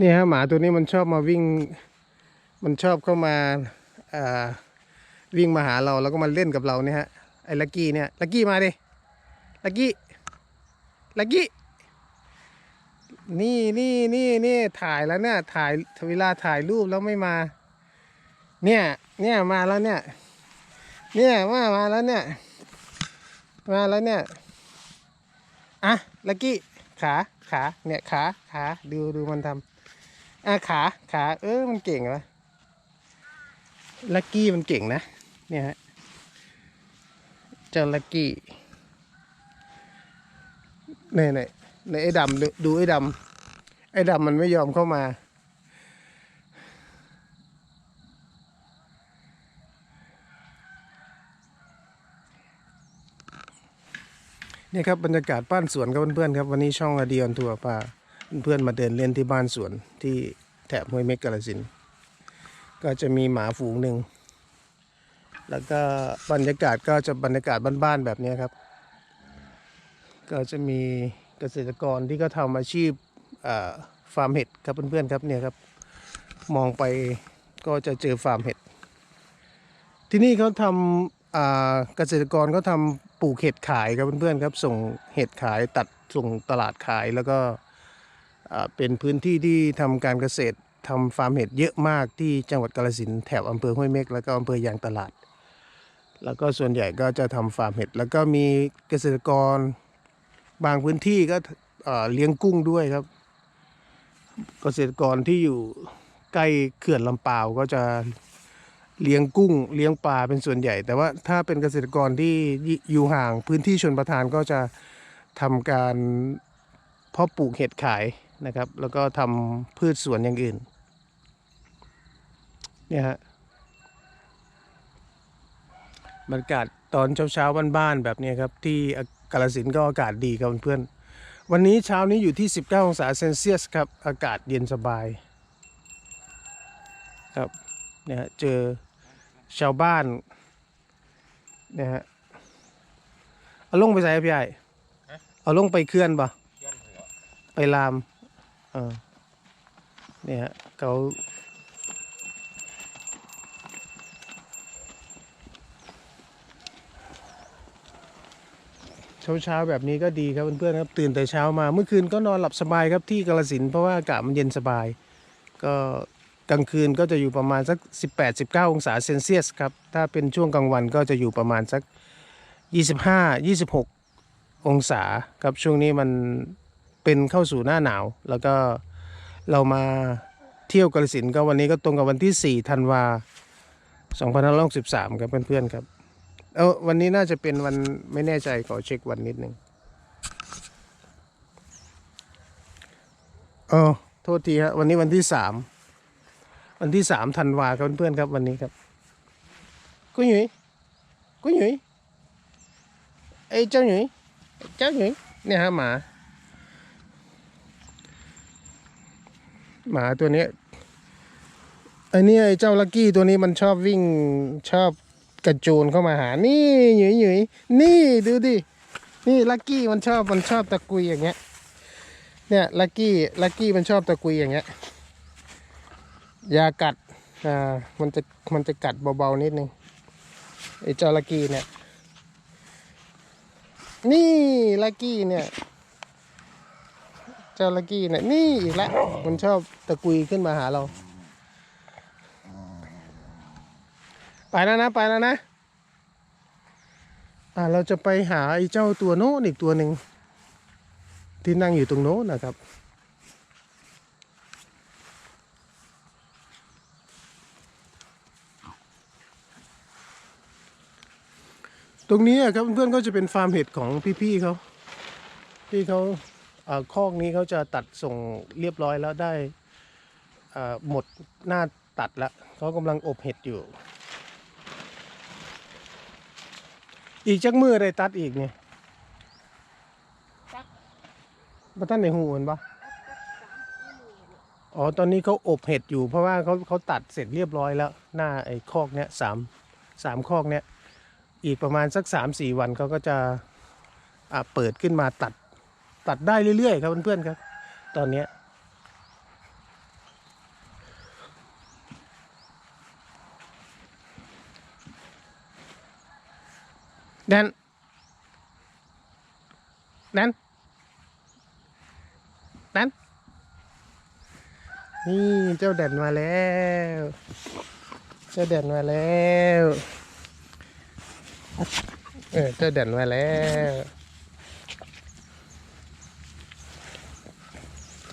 นี่ฮะหมาตัวนี้มันชอบมาวิ่ง มันชอบเข้ามาวิ่งมาหาเราแล้วก็มาเล่นกับเราเนี่ยฮะไอ้ลักกี้เนี่ยลักกี้มาดิลักกี้ลักกี้นี่นี่นี่นี่ถ่ายแล้วเนี่ย ถ่ายเวลาถ่ายรูปแล้วไม่มา เนี่ย เนี่ยมาแล้วเนี่ย เนี่ยมามาแล้วเนี่ย มาแล้วเนี่ยอะลักกี้ขาขาเนี่ยขาขาดูดูมันทำ อะขาขาเออมันเก่งวะลักกี้มันเก่งนะ เนี่ยฮะเจ้าลักกี้เนี่ยเนี่ยในไอ้ดำดูไอ้ดำไอ้ดำมันไม่ยอมเข้ามาเนี่ยครับบรรยากาศบ้านสวนครับเพื่อนๆครับ วันนี้ช่องอดีออนทัวร์พา เพื่อนมาเดินเล่นที่บ้านสวนที่แถบห้วยเม็กกาลสิน ก็จะมีหมาฝูงหนึ่ง แล้วก็บรรยากาศก็จะบรรยากาศบ้านๆแบบนี้ครับ ก็จะมีเกษตรกรที่ก็ทำอาชีพฟาร์มเห็ดครับเพื่อนๆครับเนี่ยครับ มองไปก็จะเจอฟาร์มเห็ด ที่นี่เขาทำเกษตรกรเขาทำปลูกเห็ดขายครับเพื่อนๆครับ ส่งเห็ดขายตัดส่งตลาดขายแล้วก็ เป็นพื้นที่ที่ทำการเกษตรทำฟาร์มเห็ดเยอะมากที่จังหวัดกาฬสินแถบอำเภอห้วยเม็กแล้วก็อำเภอยางตลาด แล้วก็ส่วนใหญ่ก็จะทำฟาร์มเห็ดแล้วก็มีเกษตรกรบางพื้นที่ก็เอ่อเลี้ยงกุ้งด้วยครับ เกษตรกรที่อยู่ใกล้เขื่อนลำปาวก็จะเลี้ยงกุ้งเลี้ยงปลาเป็นส่วนใหญ่ แต่ว่าถ้าเป็นเกษตรกรที่อยู่ห่างพื้นที่ชนประทานก็จะทำการเพาะปลูกเห็ดขาย นะครับ แล้วก็ทำพืชสวนอย่างอื่น เนี่ยฮะบรรยากาศตอนเช้าๆบ้านๆแบบนี้ครับ ที่กาลสินธุ์ก็อากาศดีครับเพื่อนๆวันนี้เช้านี้อยู่ที่ 19 องศาเซนเซียสครับ อากาศเย็นสบาย ครับเนี่ยฮะเจอชาวบ้านเนี่ยฮะเอาลงไปใส่พี่ใหญ่เอาลงไปเคลื่อนปะไปลาม เออเนี่ยเขาเช้าเช้าๆแบบนี้ก็ดีครับเพื่อนๆครับตื่นแต่เช้ามาเมื่อคืนก็นอนหลับสบายครับที่กาลสินเพราะว่าอากาศมันเย็นสบาย ก็กลางคืนก็จะอยู่ประมาณสัก 18-19 องศาเซนเซียสครับถ้าเป็นช่วงกลางวันก็จะอยู่ประมาณสัก 25-26 องศาครับช่วงนี้มัน เป็นเข้าสู่หน้าหนาว แล้วก็เรามาเที่ยวกาฬสินก็วันนี้ก็ตรงกับวันที่ 4 ธันวา2563 ครับเพื่อนๆครับ เออวันนี้น่าจะเป็นวันไม่แน่ใจขอเช็ควันนิดนึงเออโทษทีฮะวันนี้วันที่สามวันที่สามธันวาครับเพื่อนๆครับวันนี้ครับกุ้ยหยุยกุ้ยหยุยไอ้เจ้าหยุยเจ้าหยุยเนี่ยฮะหมา หมาตัวเนี้ยไอ้เนี่ยไอ้เจ้าลักกี้ตัวนี้มันชอบวิ่งชอบกระโจนเข้ามาหา นี่หยุยหยุยนี่ดูดิ นี่ลักกี้มันชอบมันชอบตะกุยอย่างเงี้ย เนี่ยลักกี้ลักกี้มันชอบตะกุยอย่างเงี้ย ยากัด อ่า มันจะมันจะกัดเบาๆนิดนึง ไอ้เจ้าลักกี้เนี่ย นี่ลักกี้เนี่ย เจ้าลักกี้เนี่ยนี่อีกแล้วมันชอบตะกุยขึ้นมาหาเรา ไปแล้วนะไปแล้วนะอ่าเราจะไปหาไอ้เจ้าตัวโน้นอีกตัวหนึ่งที่นั่งอยู่ตรงโน้นนะครับตรงนี้ครับเพื่อนๆก็จะเป็นฟาร์มเห็ดของพี่ๆเขาที่เขา คอกนี้เขาจะตัดส่งเรียบร้อยแล้วได้หมดหน้าตัดแล้วเขากำลังอบเห็ดอยู่ อีกจักมือได้ตัดอีกเนี่ยพระท่านในหูเห็นปะอ๋อ ตอนนี้เขาอบเห็ดอยู่ เพราะว่าเขาเขาตัดเสร็จเรียบร้อยแล้ว หน้าไอ้คอกเนี้ยสามสามคอกเนี้ย อีกประมาณสักสามสี่วันเขาก็จะะเปิดขึ้นมาตัด ตัดได้เรื่อยๆครับเพื่อนๆครับ ตอนนี้แดนแดนแดนนี่เจ้าแดนมาแล้ว เจ้าแดนมาแล้ว เออ เจ้าแดนมาแล้ว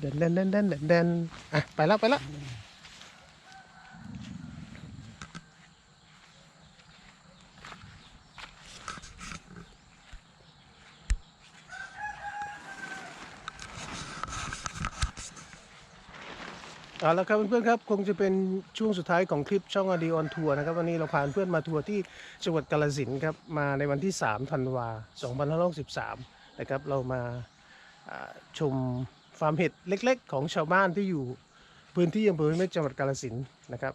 เดินเดินเดินเดินเดินอะไปแล้วไปแล้วเอาละครับเพื่อนๆครับคงจะเป็นช่วงสุดท้ายของคลิปช่องอดีออนทัวร์นะครับวันนี้เราพาเพื่อนมาทัวร์ที่จังหวัดกาลสินครับมาในวันที่3ธันวา2563นะครับเรามาชม ฟาร์มเห็ดเล็ก ๆ ของชาวบ้านที่อยู่พื้นที่อำเภอห้วยเม็กจังหวัดกาฬสินธุ์นะครับ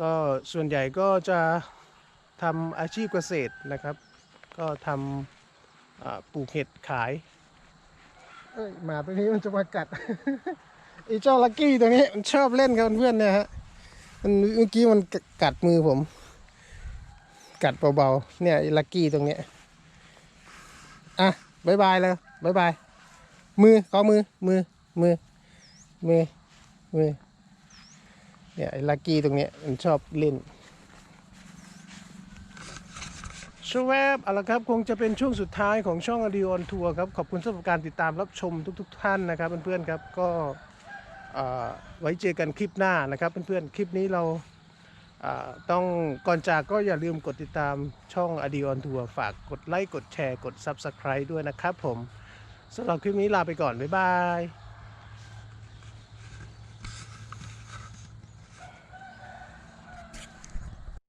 ก็ส่วนใหญ่ก็จะทำอาชีพเกษตรนะครับ ก็ทำปลูกเห็ดขายเอ้ยหมาตัวนี้มันจะมากัด ไอ้เจ้าลักกี้ตัวนี้มันชอบเล่นกับเพื่อนเนี่ยฮะ มันเมื่อกี้มันกัดมือผม กัดเบาๆ เนี่ยลักกี้ตรงเนี้ย อะบายบายเลยบายบาย มือขอมือ มือ มือ มือ มือ เนี่ยไอ้ลักกี้ตรงเนี้ยมันชอบเล่นชวบเอาละครับคงจะเป็นช่วงสุดท้ายของช่องอดีออนทัวร์ครับ ขอบคุณสำหรับการติดตามรับชมทุก ๆ ท่านนะครับเพื่อนๆครับก็ไว้เจอกันคลิปหน้านะครับเพื่อนๆคลิปนี้เราต้องก่อนจากก็อย่าลืมกดติดตามช่องอดีออนทัวร์ฝากกดไลค์กดแชร์กด Subscribe ด้วยนะครับผม สำหรับคลิปนี้ลาไปก่อน บ๊ายบาย